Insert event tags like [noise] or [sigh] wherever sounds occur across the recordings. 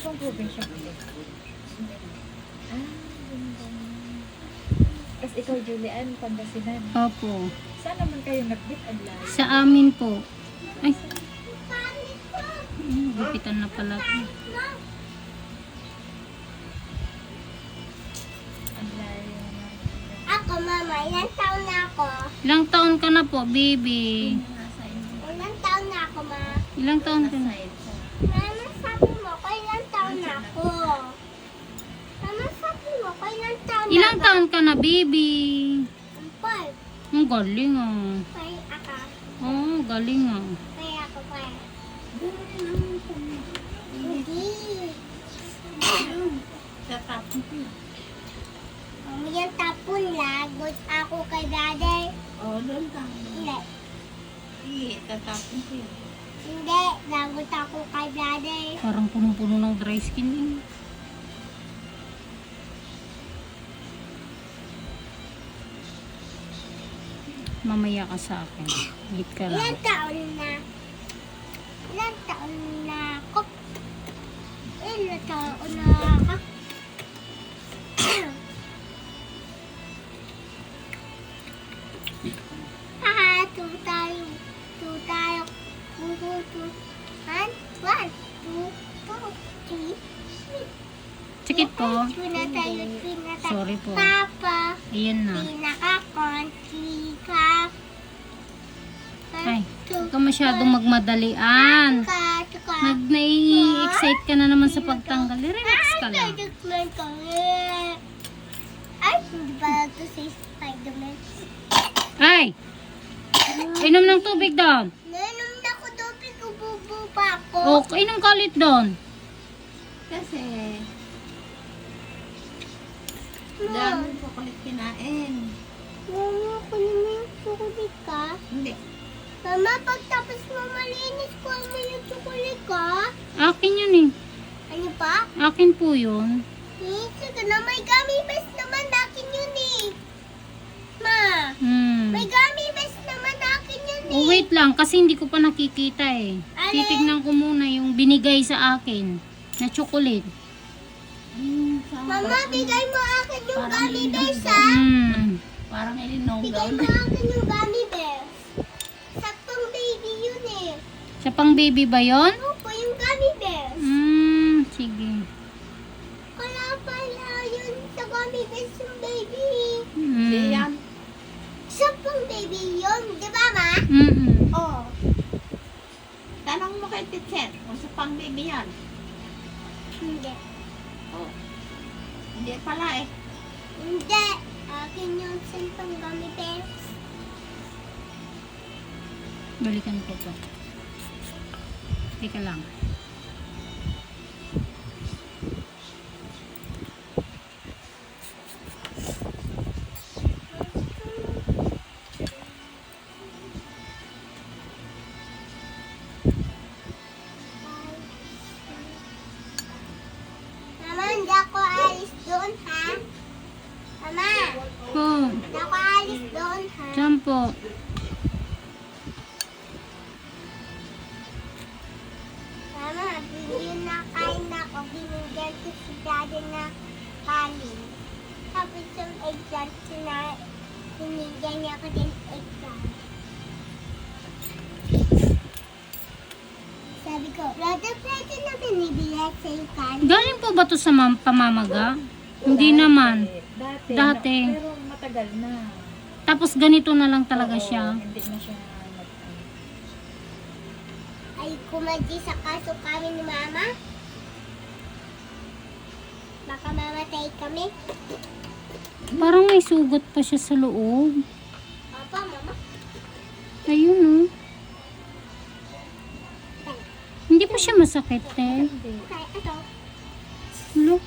pong probinsya po? Ah, ganda. Tapos ikaw, Julian, Pangasinan. Opo. Saan naman kayo nagbit ang layo? Sa amin po. Ay. Hmm, gupitan na pala. to. Ang layo. Ako, mama, ilang taon na ako? Ilang taon ka na po, baby? Ilang taon na ako, ma? Ilang taon ka na? Mama, ilang taon ka na, baby? Five. Ang galing ah. Five ako. Oh, galing ah. Five ako, five. Hindi. Yung tapon lagot ako kay daddy. Oh, doon ka. Hindi. Hindi, tatapon ko yun. Hindi, lagot ako kay daddy. Parang punong-puno ng dry skin eh. Mamaya ka sa akin. Git ka lang. Ilang taon na? Ilang taon na ako? Ilang taon na ako? Sakit po. Sorry po. Papa, Ayan na. pinaka-country ka. Ay, huwag ka masyadong magmadalian. Nag nai-excite ka na naman sa pagtanggal. Relax ka lang. Ay, hindi pala ito si Spider-Man. Ay! Inom ng tubig doon. Nainom na ko doon, kububo pa ako. O, inom ka ulit doon. Kasi, dami kulit kinain. mama, kunin mo yung chocolate ka. Hindi. Mama, pagtapos mo malinis, kuha mo yung chocolate ka. Akin yun eh. Ano pa? Akin po yun. Eh, sige na, may gummy bears naman akin yun eh. Ma, Hmm. may gummy bears naman akin yun eh. Oh, wait lang, kasi hindi ko pa nakikita eh. Alin? Titignan ko muna yung binigay sa akin na chocolate. Mama, bigay mo akin yung Parang gummy bears ha. Hmm. Parang ilinog daw. Bigay mo akin yung gummy bears. Saktong baby yun eh. Sa pang baby ba yon? Ano Hindi. Akin yung sa pang gummy bears. Balikan ko to. Teka lang. Sina, binigyan niya ako din eggplant. Sabi ko, Brother, pwede na binibigyan sa kanin. Galing po ba to sa mam- pamamaga? Hindi naman. Dati. Dati. na- pero matagal na. Tapos ganito na lang talaga Oo, siya. Hindi na siya nag Ay, kumadji sa kaso kami ni Mama. Baka mamatay kami. Parang may sugat pa siya sa loob. Papa, Mama. Ayun oh. Hindi pa siya masakit eh. Kaya ito. Look.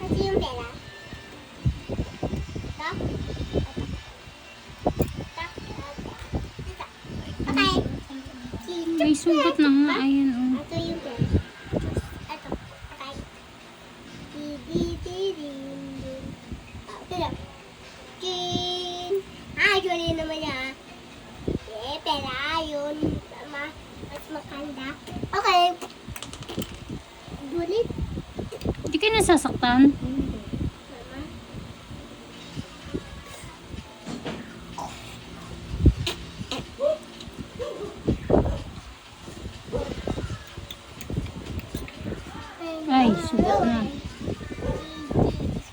Kasi yung pera. Ito. Ito. Ito. Okay. May sugat na nga. Ayan oh. Ito yung pera. Ito. Okay. Di, di, di, di, di. Ah, Ito lang. Chin. Ah, yun naman niya. Eh, pera yun. Ma, mas makanda. Okay. ulit. Hindi. Mama. Ay, sugat na.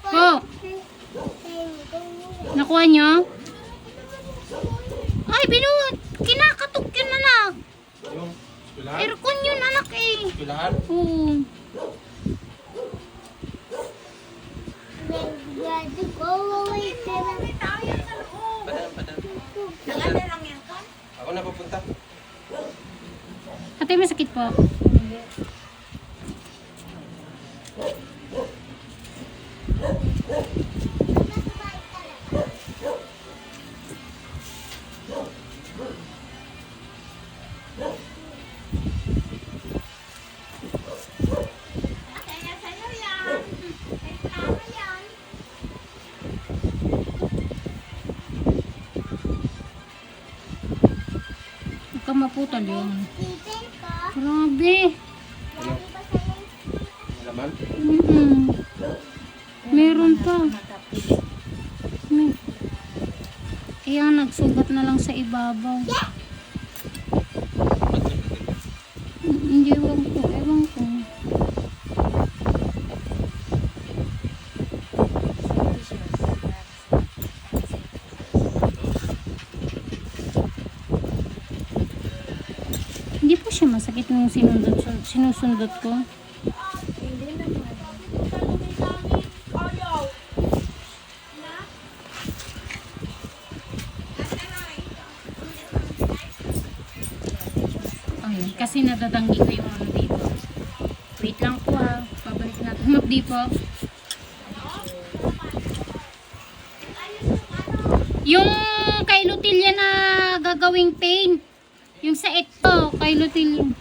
Po, nakuha nyo? Ay, binuhat. Kinakatok yun, anak. Aircon yun, anak eh. Eskwelahan? Oo. Padaan, padaan. Naganda lang yan ka? Ako na papunta. Ate, may sakit po. Hindi. Maputol yun. Grabe. Ano? Laman? Mm-mm. Meron pa. Kaya nagsugat na lang sa ibabaw. Mm, Hindi, ewan ko. Ewan ko. Hindi masakit nung sinundot, sinusundot ko. Hindi naman. Ayun, kasi nadadanggi ko yung ano dito. Wait lang po ha. Pabalik natin. Magdi po. Yung kay Lutilya na gagawing pain. Yung sa ito, kay Lutilya.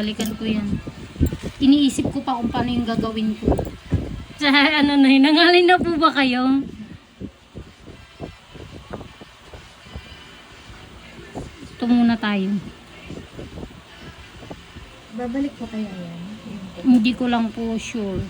Balikan ko yan. Iniisip ko pa kung paano yung gagawin ko. Sa [laughs] ano na yun, nangalay na po ba kayo? Ito muna tayo. Babalik po kaya yan? Hindi ko lang po sure.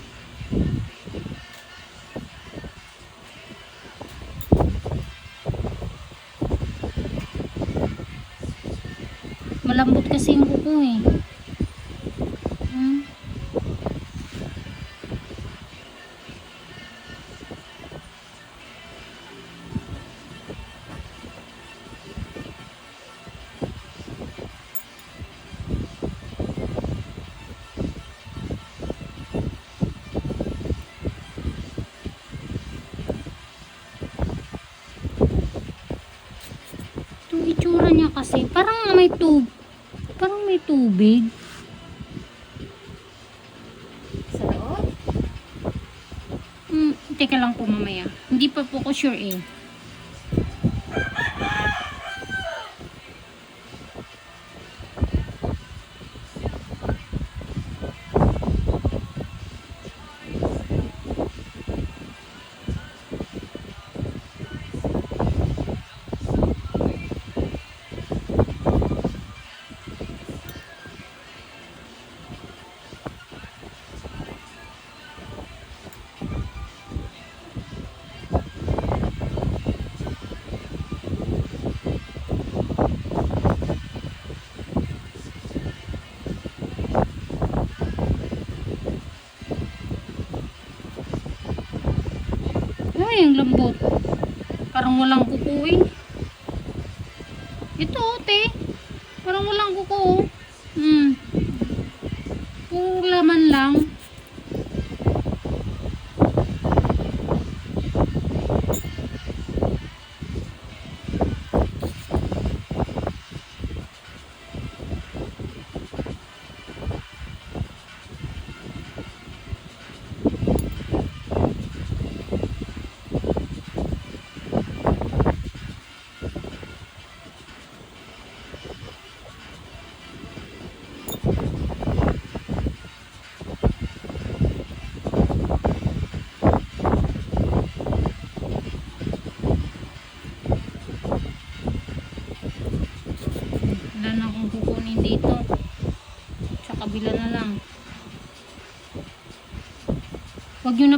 Niya kasi, parang may tub. Parang may tubig. Sa loob? Hmm, teka lang po mamaya. Hindi pa po ko sure eh.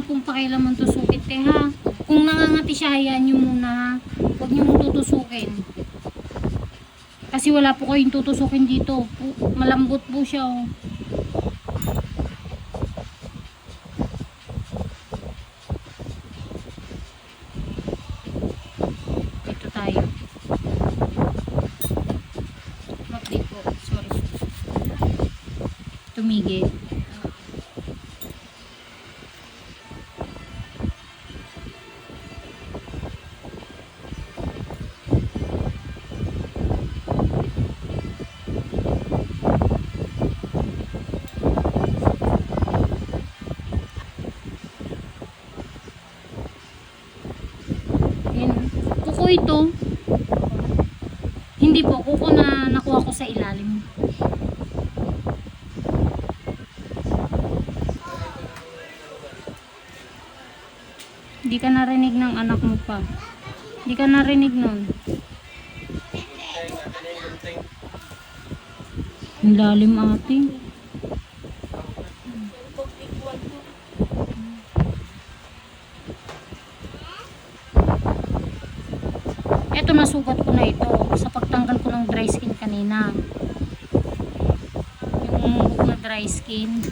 Pong pakialaman tusukit eh ha. Kung nangangati siya, hayaan nyo muna. Huwag nyo mong tutusukin. Kasi wala po kayong tutusukin dito. Malambot po siya oh. Dito tayo. Update po. Sorry. Tumigil. Yan. Kuko ito. Hindi po, kuko na nakuha ko sa ilalim. Hindi ka narinig ng anak mo pa. Hindi ka narinig nun. Ang lalim ate. Nasugat ko na ito sa pagtanggal ko ng dry skin kanina. Yung na dry skin.